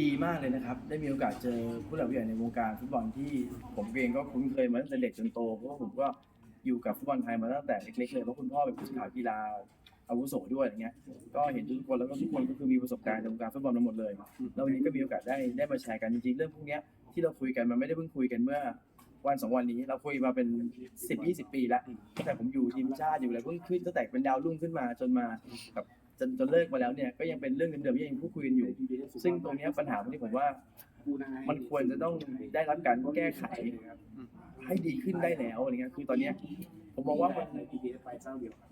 ดีมากเลยนะครับ ได้มีโอกาสเจอผู้หลักผู้ใหญ่ในวงการฟุตบอลที่ผมเองก็คุ้นเคยมาตั้งแต่เด็กจนโตเพราะว่าผมก็อยู่กับฟุตบอลไทยมาตั้งแต่เล็กๆเลยเพราะคุณพ่อเป็นผู้สื่อข่าวกีฬาอาวุโสด้วยอย่างเงี้ย ก็เห็นทุกคนแล้วก็ทุกคนก็คือมีประสบการณ์ในวงการฟุตบอลมาหมดเลยแล้ววันนี้ก็มีโอกาสได้ได้มาแชร์กันจริงๆเรื่องพวกเนี้ยที่เราคุยกันมันไม่ได้เพิ่งคุยกันเมื่อวันสองวันนี้เราคุยมาเป็นสิบยี่สิบปีแล้วตั้งแต่ผมอยู่ทีมชาติอยู่เลยเพิ่งขึ้นตั้งแต่เป็นดาวรุ่งขึ้นมาจนมาแบบ จนจนเลิกมาแล้วเนี่ยก็ยังเป็นเรื่องเดิมๆที่ยังพูดคุยกันอยู่ ซึ่งตรงเนี้ยปัญหาพวกนี้ผมว่ามันควรจะต้องได้รับการแก้ไขให้ดีขึ้นได้แล้วอะไรเงี้ยคือตอนเนี้ยผมมองว่ามัน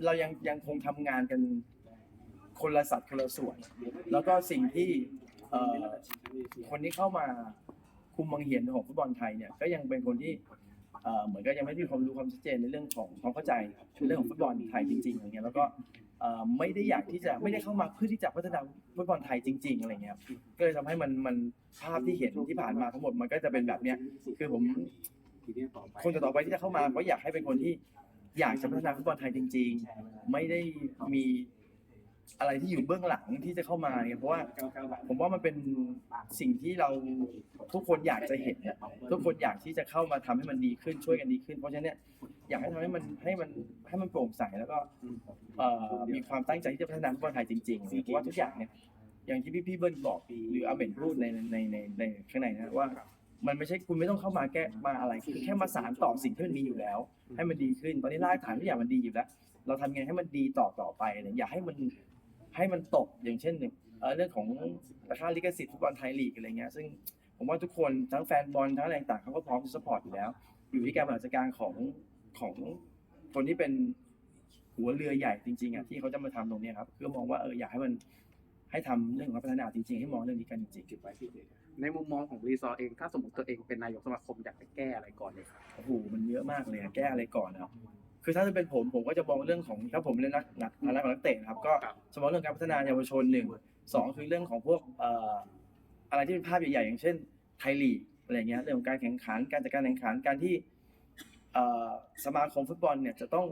เรายังยังคงทำงานกันคนละสัดคนละส่วน แล้วก็สิ่งที่เอ่อคนที่เข้ามาคุมบังเหียนของฟุตบอลไทยเนี่ยก็ยังเป็นคนที่ เหมือนก็ยังไม่มีความรู้ความชัดเจนในเรื่องของความเข้าใจในเรื่องของฟุตบอลไทยจริงๆอย่างเงี้ยแล้วก็ไม่ได้อยากที่จะไม่ได้เข้ามาเพื่อที่จะพัฒนาฟุตบอลไทยจริง ๆอะไรเงี้ยครับก็เลยทำให้มันมันภาพที่เห็นที่ผ่านมาทั้งหมดมันก็จะเป็นแบบเนี้ยคือผมคนต่อไปที่จะเข้ามาก็อยากให้เป็นคนที่อยากจะพัฒนาฟุตบอลไทยจริง ๆ ไม่ได้มี อะไรที่อยู่เบื้องหลังที่จะเข้ามาเนี่ยเพราะว่าผมว่ามันเป็นสิ่งที่เราทุกคนอยากจะเห็นอะทุกคนอยากที่จะเข้ามาทำให้มันดีขึ้นช่วยกันดีขึ้น เพราะฉะนั้นเนี่ยอยากให้ทำให้มันให้มันให้มันโปร่งใสแล้วก็เอ่อมีความตั้งใจที่จะพัฒนาฟุตบอลไทยจริงๆเพราะว่าทุกอย่างเนี่ยอย่างที่พี่พี่ๆเบิ้ลบอกหรืออาเบนพูดในในในในข้างในนะว่ามันไม่ใช่คุณไม่ต้องเข้ามาแก้มาอะไรคือแค่มาสานต่อสิ่งที่มันมีอยู่แล้ว ให้มันดีขึ้น ตอนนี้รากฐานทุกอย่างมันดีอยู่แล้ว เราทำไงให้มันดีต่อต่อไปเนี่ยอย่าให้มัน ให้มันตกอย่างเช่นเอ่อเรื่องของราคาลิขสิทธิ์ฟุตบอลไทยลีกอะไรเงี้ยซึ่งผมว่าทุกคนทั้งแฟนบอลทั้งอะไรต่างๆเขาก็พร้อมจะสปอร์ตอยู่แล้ว อยู่ที่การบริหารจัดการของของคนที่เป็นหัวเรือใหญ่จริงๆอะที่เขาจะมาทำตรงเนี้ยครับเพื่อมองว่าเอออยากให้มันให้ทำเรื่องของการพัฒนาจริง ๆ ให้มองเรื่องนี้กันจริงๆในมุมมองของรีซอร์เองถ้าสมมติตัวเองเป็นนายกสมาคมอยากจะแก้อะไรก่อนเลยครับโอ้โหมันเยอะมากเลยอะแก้อะไรก่อนนะ ครับคือถ้าจะเป็นผมผมก็จะมองเรื่องของถ้าผมเป็นนักนักนักนักเตะนะครับก็ครับจะมองเรื่องการพัฒนาเยาวชนหนึ่งสองคือเรื่องของพวกเอ่ออะไรที่เป็นภาพใหญ่ๆอย่างเช่นไทยลีกอะไรเงี้ยเรื่องของการแข่งขันการจัดการแข่งขันการที่เอ่อสมาคมฟุตบอลเนี่ยจะต้อง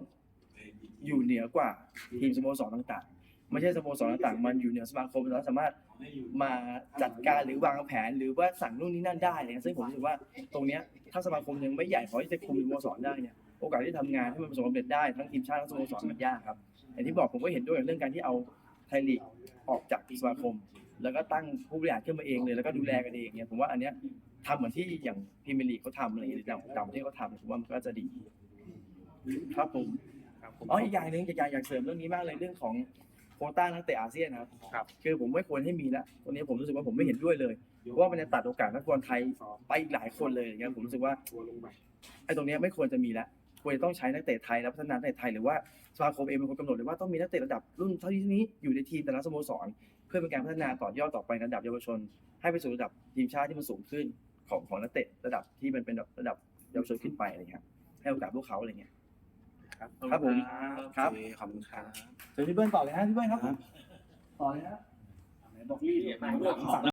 อยู่เหนือกว่าทีมสโมสรต่างๆ ไม่ใช่สโมสรต่างๆ มันอยู่เหนือสมาคมแล้วสามารถมาจัดการหรือวางแผน หรือว่าสั่งนู่นนี่นั่นได้อะไรเงี้ยซึ่งผมรู้สึกว่าตรงเนี้ยถ้าสมาคมยังไม่ใหญ่พอที่จะคุมสโมสรได้เนี่ย โอกาสที่ทำงานให้มันประสบความสำเร็จได้ทั้งทีมชาติทั้งสโมสรมันยากครับอย่างที่บอกผมก็เห็นด้วยเรื่องการที่เอาไทยลีกออกจากสมาคม แล้วก็ตั้งผู้บริหารขึ้นมาเองเลยแล้วก็ดูแลกันเองเนี่ยผมว่าอันเนี้ยทำเหมือนที่อย่างพรีเมียร์ลีกเขาทำอะไรอย่างเงี้ยหรือต่างประเทศเขาทำผมว่ามันก็จะดี ครับผมอ๋ออีกอย่างหนึ่งอยากอยากเสริมเรื่องนี้มากเลยเรื่องของโคต้านักเตะอาเซียนครับครับ คือผมไม่ควรให้มีละตรงนี้ผมรู้สึกว่าผมไม่เห็นด้วยเลยว่ามันจะตัดโอกาสนักบอลไทยไปอีกหลายคนเลยอย่างเงี้ยผมรู้สึกว่าไอ้ตรงเนี้ยไม่ควรจะมีละ ควรจะต้องใช้นักเตะไทยและพัฒนานักเตะไทยหรือว่าสมาคมเองเป็นคนกำหนดเลยว่าต้องมีนักเตะระดับรุ่นเท่านี้อยู่ในทีมแต่ละสโมสร เพื่อเป็นการพัฒนาต่อยอดต่อไประดับเยาวชน ให้ไปสู่ระดับทีมชาติที่มันสูงขึ้นของของนักเตะระดับที่มันเป็นระดับระดับเยาวชนขึ้นไปอะไรเงี้ยให้โอกาสพวกเขาอะไรเงี้ยครับผมครับโอเขอบคุณครับเชิญพี่เบิ้ลต่อเลยฮะพี่เบิ้ลครับต่อเลยฮะบอกรีบ